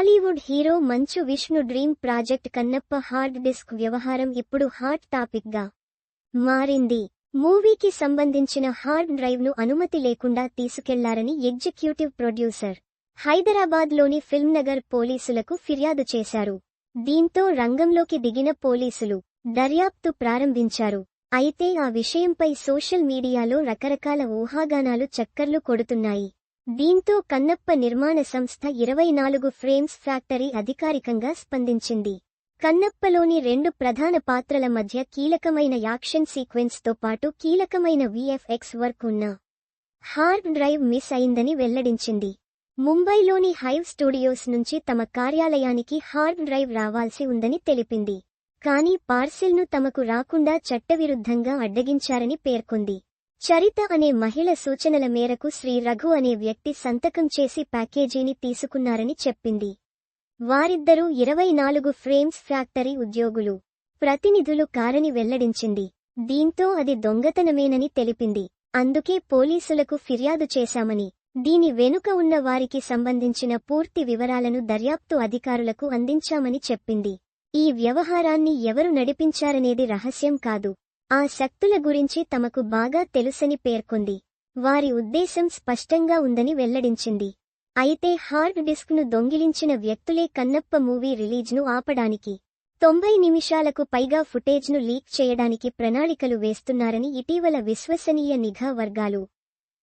Tollywood hero Manchu Vishnu dream project Kannappa hard disk వ్యవహారం ఇప్పుడు hot టాపిక్గా మారింది. మూవీకి సంబంధించిన హార్డ్ డ్రైవ్ను అనుమతి లేకుండా తీసుకెళ్ళారని ఎగ్జిక్యూటివ్ ప్రొడ్యూసర్ హైదరాబాద్లోని ఫిల్మ్నగర్ పోలీసులకు ఫిర్యాదు చేశారు. దీంతో రంగంలోకి దిగిన పోలీసులు దర్యాప్తు ప్రారంభించారు. అయితే ఆ విషయంపై సోషల్ మీడియాలో రకరకాల ఊహాగానాలు చక్కర్లు కొడుతున్నాయి. దీంతో కన్నప్ప నిర్మాణ సంస్థ ఇరవై నాలుగు ఫ్రేమ్స్ ఫ్యాక్టరీ అధికారికంగా స్పందించింది. కన్నప్పలోని రెండు ప్రధాన పాత్రల మధ్య కీలకమైన యాక్షన్ సీక్వెన్స్తో పాటు కీలకమైన విఎఫ్ఎక్స్ వర్క్ ఉన్న హార్డ్ డ్రైవ్ మిస్ అయిందని వెల్లడించింది. ముంబైలోని హైవ్ స్టూడియోస్ నుంచి తమ కార్యాలయానికి హార్డ్ డ్రైవ్ రావాల్సి ఉందని తెలిపింది. కానీ పార్సిల్ను తమకు రాకుండా చట్టవిరుద్ధంగా అడ్డగించారని పేర్కొంది. చరిత అనే మహిళ సూచనల మేరకు శ్రీ రఘు అనే వ్యక్తి సంతకం చేసి ప్యాకేజీని తీసుకున్నారని చెప్పింది. వారిద్దరూ ఇరవై నాలుగు ఫ్రేమ్స్ ఫ్యాక్టరీ ఉద్యోగులు ప్రతినిధులు కారని వెల్లడించింది. దీంతో అది దొంగతనమేనని తెలిపింది. అందుకే పోలీసులకు ఫిర్యాదు చేశామని దీని వెనుక ఉన్న వారికి సంబంధించిన పూర్తి వివరాలను దర్యాప్తు అధికారులకు అందించామని చెప్పింది. ఈ వ్యవహారాన్ని ఎవరు నడిపించారనేది రహస్యం కాదు. ఆ శక్తుల గురించి తమకు బాగా తెలుసని పేర్కొంది. వారి ఉద్దేశం స్పష్టంగా ఉందని వెల్లడించింది. అయితే హార్డ్ డిస్క్ను దొంగిలించిన వ్యక్తులే కన్నప్ప మూవీ రిలీజ్ను ఆపడానికి తొంభై నిమిషాలకు పైగా ఫుటేజ్ను లీక్ చేయడానికి ప్రణాళికలు వేస్తున్నారని ఇటీవల విశ్వసనీయ నిఘా వర్గాలు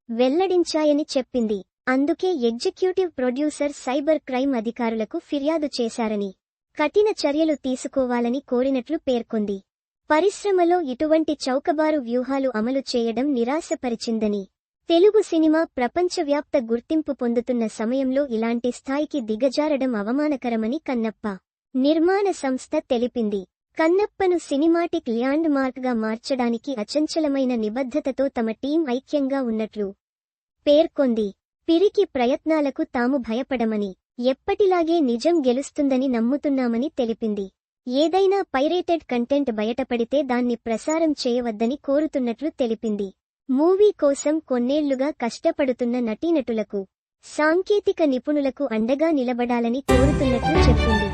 వెల్లడించాయని చెప్పింది. అందుకే ఎగ్జిక్యూటివ్ ప్రొడ్యూసర్ సైబర్ క్రైమ్ అధికారులకు ఫిర్యాదు చేశారని కఠిన చర్యలు తీసుకోవాలని కోరినట్లు పేర్కొంది. పరిశ్రమలో ఇటువంటి చౌకబారు వ్యూహాలు అమలు చేయడం నిరాశపరిచిందని. తెలుగు సినిమా ప్రపంచవ్యాప్త గుర్తింపు పొందుతున్న సమయంలో ఇలాంటి స్థాయికి దిగజారడం అవమానకరమని కన్నప్ప. నిర్మాణ సంస్థ తెలిపింది. కన్నప్పను సినిమాటిక్ ల్యాండ్ మార్క్గా మార్చడానికి అచంచలమైన నిబద్ధతతో తమ టీం ఐక్యంగా ఉన్నట్లు పేర్కొంది. పిరికి ప్రయత్నాలకు తాము భయపడమని ఎప్పటిలాగే నిజం గెలుస్తుందని నమ్ముతున్నామని తెలిపింది. ఏదైనా పైరేటెడ్ కంటెంట్ బయటపడితే దాన్ని ప్రసారం చేయవద్దని కోరుతున్నట్లు తెలిపింది. మూవీ కోసం కొన్నేళ్ళుగా కష్టపడుతున్న నటీనటులకు సాంకేతిక నిపుణులకు అండగా నిలబడాలని కోరుతున్నట్లు చెప్పింది.